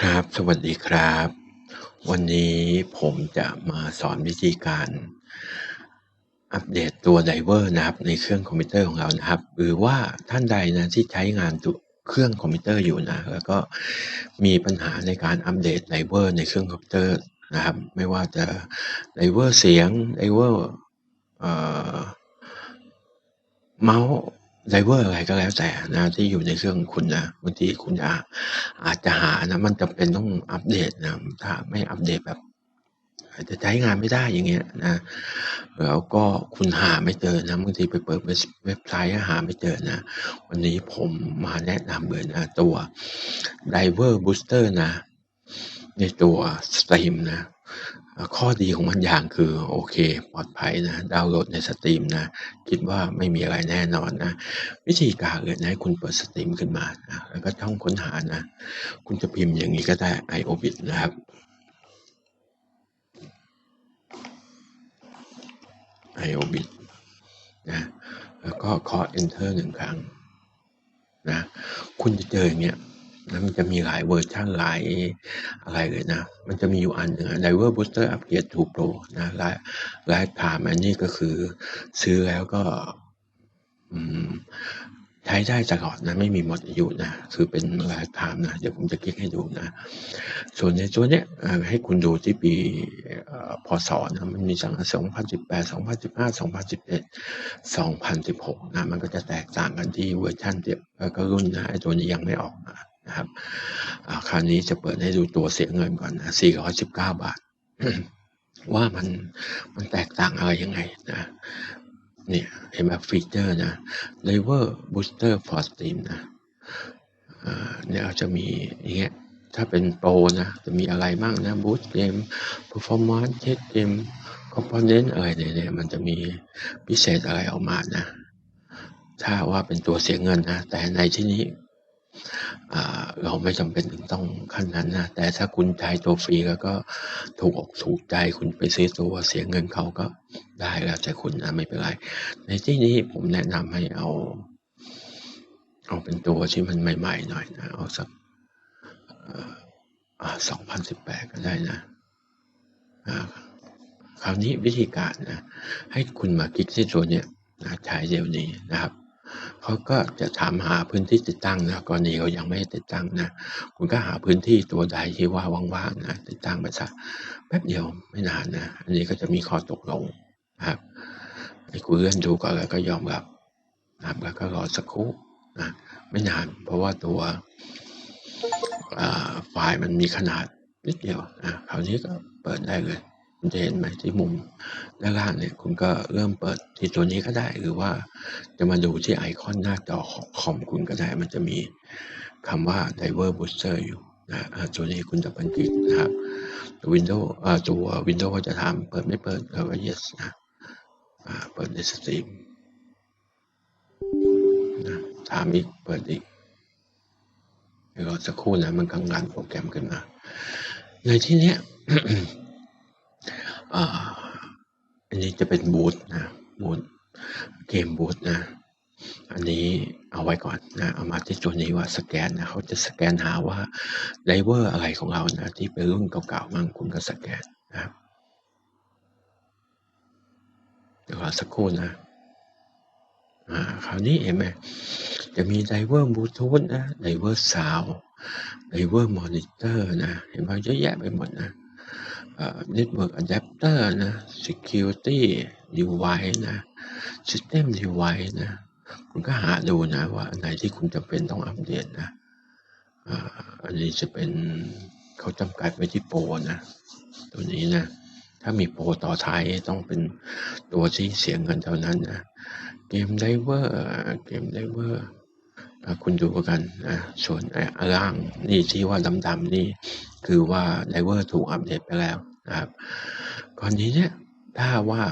ครับ สวัสดีครับ วันนี้ผมจะมาสอนวิธีการอัปเดตตัวไดเวอร์นะครับ ในเครื่องคอมพิวเตอร์ของเรานะครับ หรือว่าท่านใดนะที่ใช้งานตัวเครื่องคอมพิวเตอร์อยู่นะ แล้วก็มีปัญหาในการอัปเดตไดเวอร์ในเครื่องคอมพิวเตอร์นะครับ ไม่ว่าจะไดเวอร์เสียงไดเวอร์เมาส์ ไดเวอร์อะไรก็แล้วแต่นะ ที่อยู่ในเครื่องคุณนะบางทีคุณอาอาจจะหานะมันจำเป็นต้องอัปเดตนะถ้าไม่อัปเดตแบบอาจจะใช้งานไม่ได้อย่างเงี้ยนะ แล้วก็คุณหาไม่เจอนะบางทีไปเปิดเว็บไซต์หาไม่เจอนะ วันนี้ผมมาแนะนำเลยนะตัว Diver Booster นะ ในตัวสตรีมนะ ข้อดีของมันอย่างคือโอเคปลอดภัยนะดาวน์โหลดในสตรีมนะคิดว่าไม่มีอะไรแน่นอนนะวิธีการเลยนะคุณเปิดสตรีมขึ้นมานะแล้วก็ช่องค้นหานะ คุณจะพิมพ์อย่างนี้ก็ได้ iObit นะครับ iObit นะแล้วก็เคาะ enter หนึ่งครั้งนะคุณจะเจออย่างเงี้ย นะมันจะมีหลายเวอร์ชันหลายอะไรเลยนะ มันจะมีอยู่อันหนึ่ง Diver Booster Upgrade to Pro นะไลฟ์ไลฟ์ไทม์อันนี้ก็คือซื้อแล้วก็ใช้ได้ตลอดนะ ไม่มีหมดอายุนะ คือเป็นไลฟ์ไทม์นะ เดี๋ยวผมจะคลิกให้ดูนะ ส่วนในตัวเนี้ยให้คุณดูที่ปีพศนะมันมีสัง2018 2015 2011 2016 นะ มันก็จะแตกต่างกันที่เวอร์ชันเดียวก็รุ่นนะไอ้ตัวนี้ยังไม่ออกมา นะครับคราวนี้จะเปิดให้ดูตัวเสียเงินก่อนนะ419 บาท ว่ามันมันแตกต่างอะไรยังไงนะเนี่ยเห็นแบบฟีเจอร์นะ Lever Booster for Steam นะเนี่ยจะมีอย่างเงี้ยถ้าเป็นโปรนะ จะมีอะไรบ้างนะ Boost Game Performance Check Game Component อะไรเนี่ยมันจะมีพิเศษอะไรออกมานะ ถ้าว่าเป็นตัวเสียเงินนะ แต่ในที่นี้ เราไม่จำเป็นต้องขั้นนั้นนะแต่ถ้าคุณใช้ตัวฟรีแล้วก็ถูกอกถูกใจคุณไปซื้อตัวเสียเงินเขาก็ได้แล้วแต่คุณนะไม่เป็นไร ในที่นี้ผมแนะนำให้เอา เอาเป็นตัวที่มันใหม่ๆหน่อยนะเอาสักสองพันสิบแปดก็ได้นะคราวนี้วิธีการนะให้คุณมาคลิกที่ตัวเนี้ยนะใช้เดี๋ยวนี้นะครับ เขาก็จะถามหาพื้นที่ติดตั้งนะกรณีเรายังไม่ติดตั้งนะ คุณก็หาพื้นที่ตัวใดที่ว่าว่างๆนะติดตั้งไปสักแป๊บเดียวไม่นานนะ อันนี้ก็จะมีข้อตกลงนะครับให้คุณเลื่อนดูก่อนแล้วก็ยอมรับนะครับแล้วก็รอสักครู่นะไม่นานเพราะว่าตัวไฟล์มันมีขนาดนิดเดียวนะคราวนี้ก็เปิดได้เลย คุณจะเห็นไหมที่มุมด้านล่างเนี่ยคุณก็เริ่มเปิดที่ตัวนี้ก็ได้ หรือว่าจะมาดูที่ไอคอนหน้าจอของคอมคุณก็ได้ มันจะมีคำว่า Diver Booster อยู่นะตัวนี้คุณจะบันทึกนะครับ Windows ตัว Windows ก็จะถามเปิดไม่เปิดแล้วก็ yes นะเปิดในสตรีมนะถามอีกเปิดอีกเดี๋ยวสักครู่นะมันกำลังโปรแกรมขึ้นมาในที่เนี้ย อันนี้จะเป็นบูธนะบูธเกมบูธนะ อันนี้เอาไว้ก่อนนะเอามาที่ตัวนี้ว่าสแกนนะเขาจะสแกนหาว่าไดเวอร์อะไรของเรานะที่เป็นรุ่นเก่าๆมั่งคุณก็สแกนนะครับเดี๋ยวสักครู่นะ อ่า คราวนี้เห็นไหม จะมีไดเวอร์บลูทูธนะ ไดเวอร์ซาวไดเวอร์มอนิเตอร์นะ เห็นไหมเยอะแยะไปหมดนะ network adapter นะ security device นะ system device นะ คุณก็หาดูนะว่าอันไหนที่คุณจำเป็นต้องอัปเดตนะอันนี้จะเป็นเขาจำกัดไว้ที่โปรนะ ตัวนี้นะ ถ้ามีโปรต่อท้ายต้องเป็นตัวที่เสียเงินเท่านั้นนะ เกมไดเวอร์ เกมไดเวอร์ คุณดูกันนะส่วนล่างนี่ที่ว่าดำๆนี่คือว่าไดเวอร์ถูกอัปเดตไปแล้วนะครับก่อนนี้เนี่ยถ้าว่า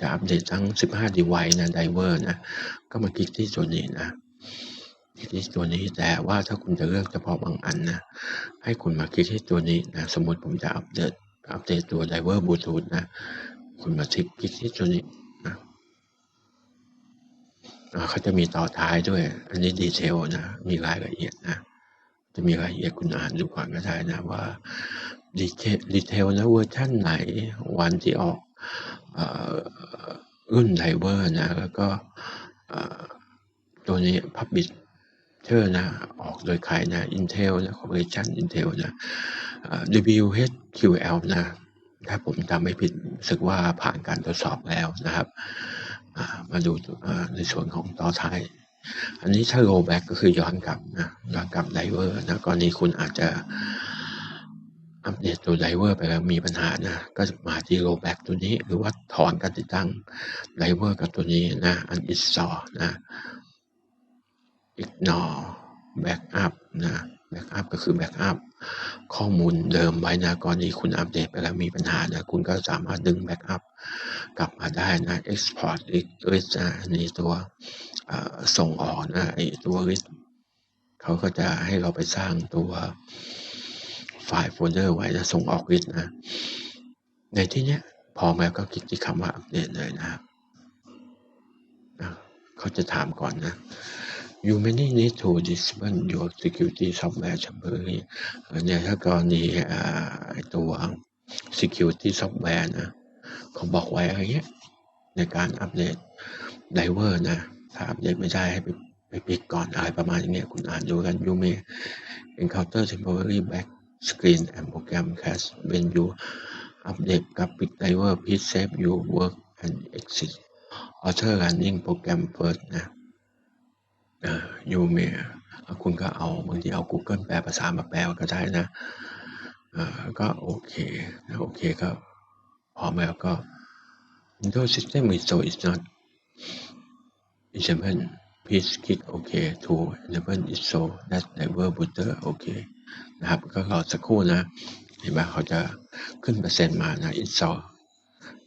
จะอัปเดตทั้ง 15 device นะไดเวอร์นะ ก็มาคลิกที่ตัวนี้นะคลิกที่ตัวนี้แต่ว่าถ้าคุณจะเลือกเฉพาะบางอันนะ ให้คุณมาคลิกที่ตัวนี้นะ สมมติผมจะอัปเดตอัปเดตตัวไดเวอร์บลูทูธนะ คุณมาคลิกคลิกที่ตัวนี้ เขาจะมีต่อท้ายด้วย อันนี้ดีเทลนะ มีรายละเอียดนะ จะมีรายละเอียดคุณอ่านดูก่อนก็ได้นะว่าดีเทลดีเทลนะเวอร์ชันไหน วันที่ออกรุ่นไดเวอร์นะ แล้วก็ตัวนี้ Public เชอร์นะ ออกโดยใครนะ Intel นะ Corporation Intel นะ WHQL นะ ถ้าผมจำไม่ผิดรู้สึกว่าผ่านการทดสอบแล้วนะครับ มาดูในส่วนของต่อท้าย อันนี้ถ้า roll back ก็คือย้อนกลับนะย้อนกลับไดเวอร์นะกรณีคุณอาจจะอัปเดตตัวไดเวอร์ไปแล้วมีปัญหานะ ก็มาที่ roll back ตัวนี้ หรือว่าถอนการติดตั้งไดเวอร์กับตัวนี้นะอัน install นะ ignore backup นะ backup ก็คือ backup ข้อมูลเดิมไว้นะกรณีคุณอัปเดตไปแล้วมีปัญหานะคุณก็สามารถดึง backup กลับมาได้นะ export list นะนี่ตัวส่งออกนะไอตัว list เขาก็จะให้เราไปสร้างตัวไฟล์โฟลเดอร์ไว้นะส่งออก list นะ ในที่เนี้ยพอมาก็คลิกที่คำว่าอัปเดตเลยนะครับเขาจะถามก่อนนะ you may need to disable your security software temporarily เนี่ยถ้ากรณีตัว security software นะเขาบอกไว้อะไรเงี้ยในการอัปเดตไดเวอร์นะ ถ้าอัปเดตไม่ได้ให้ไปไปปิดก่อนอะไรประมาณอย่างเงี้ยคุณอ่านดูกัน you may encounter temporary back screen and program crash when you update กับปิดไดเวอร์ please save your work and exit author running program first นะ ยูเมคุณก็เอาบางทีเอา Google แปลภาษามาแปลก็ได้นะก็โอเคนะโอเคก็พอแล้วก็ Windows system install is not enable please click OK to enable install that driver booter โอเคนะครับก็รอสักครู่นะ เห็นไหมเขาจะขึ้นเปอร์เซ็นต์มานะ install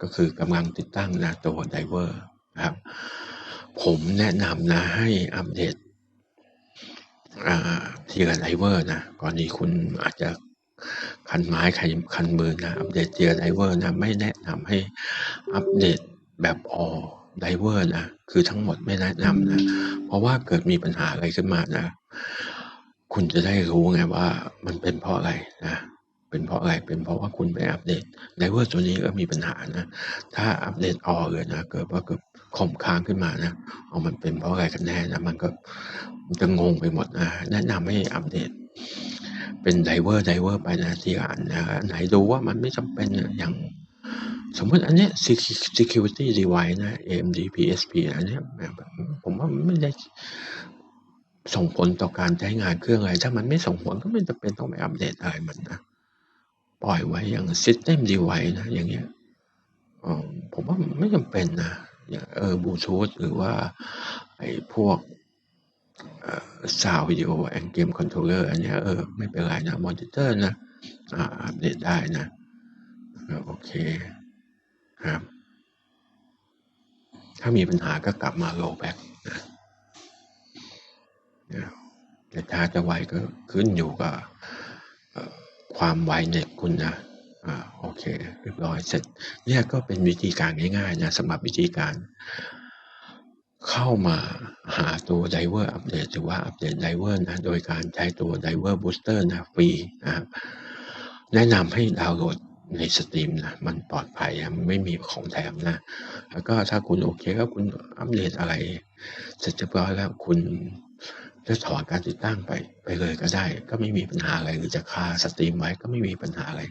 ก็คือกำลังติดตั้งนะตัวไดเวอร์นะครับ ผมแนะนำนะให้อัปเดตทีละไดเวอร์นะก่อนนี้คุณอาจจะคันไม้คันมือนะอัปเดตทีละไดเวอร์นะไม่แนะนำให้อัปเดตแบบออไดเวอร์นะคือทั้งหมดไม่แนะนำนะ เพราะว่าเกิดมีปัญหาอะไรขึ้นมานะ คุณจะได้รู้ไงว่ามันเป็นเพราะอะไรนะเป็นเพราะอะไรเป็นเพราะว่าคุณไปอัปเดตไดเวอร์ตัวนี้ก็มีปัญหานะ ถ้าอัปเดตออเลยนะเกิดว่าเกิด คอมค้างขึ้นมานะเอามันเป็นเพราะอะไรกันแน่นะมันก็มันจะงงไปหมดนะแนะนำให้อัปเดต เป็นไดเวอร์ไดเวอร์ไปนะที่อ่านนะไหนดูว่ามันไม่จำเป็นอย่างสมมติอันนี้ security device นะ AMD PSP อันนี้ผมว่าไม่ได้ส่งผลต่อการใช้งานเครื่องอะไรถ้ามันไม่ส่งผลก็ไม่จำเป็นต้องไปอัปเดตอะไรมันนะปล่อยไว้อย่าง System Device นะอย่างเงี้ยผมว่าไม่จำเป็นนะ อย่างเออบลูทูธหรือว่าไอ้พวกซาววิดีโอแอนเกมคอนโทรลเลอร์อันนี้เออไม่เป็นไรนะมอนิเตอร์นะอัปเดตได้นะโอเคครับ ถ้ามีปัญหาก็กลับมาโลแบ็กนะแต่ถ้าจะไวก็ขึ้นอยู่กับความไวเน็ตคุณนะ อ่าโอเค เรียบร้อยเสร็จ เนี่ยก็เป็นวิธีการง่ายๆนะสำหรับวิธีการเข้ามาหาตัวไดเวอร์อัปเดตหรือว่าอัปเดตไดเวอร์นะ โดยการใช้ตัวไดเวอร์บูสเตอร์นะฟรีนะครับ แนะนำให้ดาวน์โหลดในสตรีมนะมันปลอดภัยมันไม่มีของแถมนะ แล้วก็ถ้าคุณโอเคก็คุณอัปเดตอะไร เสร็จเรียบร้อยแล้วคุณ จะถอนการติดตั้งไปไปเลยก็ได้ ก็ไม่มีปัญหาอะไรหรือจะคาสตรีมไว้ก็ไม่มีปัญหาอะไร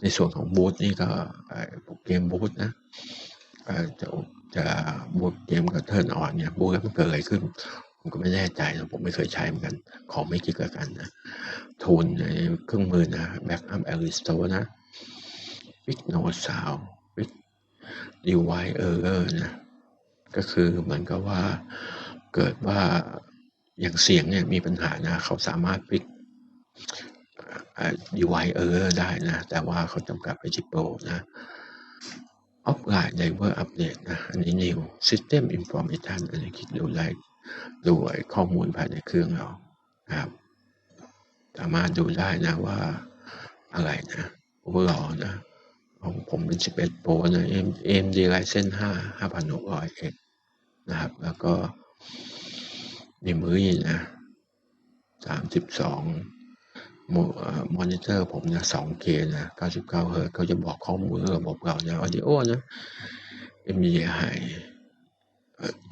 ในส่วนของบูตนี่ก็เกมบูตนะจะจะบูตเกมกับเทิร์นออนเนี่ยบูตแล้วมันเกิดอะไรขึ้น ผมก็ไม่แน่ใจนะผมไม่เคยใช้เหมือนกัน ของไม่คิดกันนะทูนในเครื่องมือนะแบ็กอัพแอลิสโตนะวิกโนซาววิกดีไวเออร์นะก็คือเหมือนกับว่าเกิดว่า อย่างเสียงเนี่ยมีปัญหานะเขาสามารถปิดดีไวเออร์ได้นะ แต่ว่าเขาจำกัดไปที่โปรนะออฟไลน์ไดเวอร์อัปเดตนะ อันนี้ new system information อันนี้คิดดูได้ดูข้อมูลภายในเครื่องเราครับ สามารถดูได้นะว่าอะไรนะโอเวอร์ลนะของผมเป็น 11 Pro นะ AMD Ryzen 5 5600X นะครับ แล้วก็ นมือนะสามสิบสองมอนิเตอร์ผมนะ 2K นะ99เก้าเฮิร์ตเขาจะบอกข้อมูลระบบเราเนี่ยออดิโอนะ MDI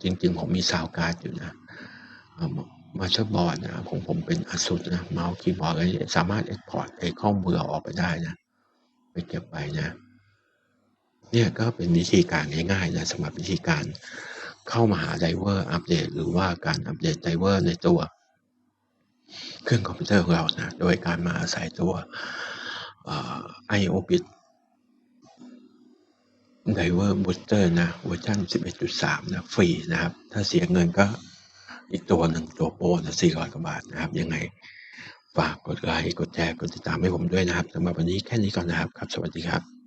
จริงๆ ผมมีซาวการ์ดอยู่นะมาเชอร์บอร์ดนะผมผมเป็นอสุดนะเมาส์คีย์บอร์ดอะไรสามารถเอ็กพอร์ตไอ้ข้อมูลเราออกไปได้นะ ไปเก็บไปนะ เนี่ยก็เป็นวิธีการง่ายๆนะสำหรับวิธีการ เข้ามาหาไดเวอร์อัปเดตหรือว่าการอัปเดตไดเวอร์ในตัว เครื่องคอมพิวเตอร์ของเรานะโดยการมาอาศัยตัว IO bit Driver Booster นะเวอร์ชัน11.3 นะฟรีนะครับ ถ้าเสียเงินก็อีกตัวหนึ่งตัวโปรนะ400กว่าบาทนะครับ ยังไงฝากกดไลค์กดแชร์กดติดตามให้ผมด้วยนะครับสำหรับวันนี้แค่นี้ก่อนนะครับครับ สวัสดีครับ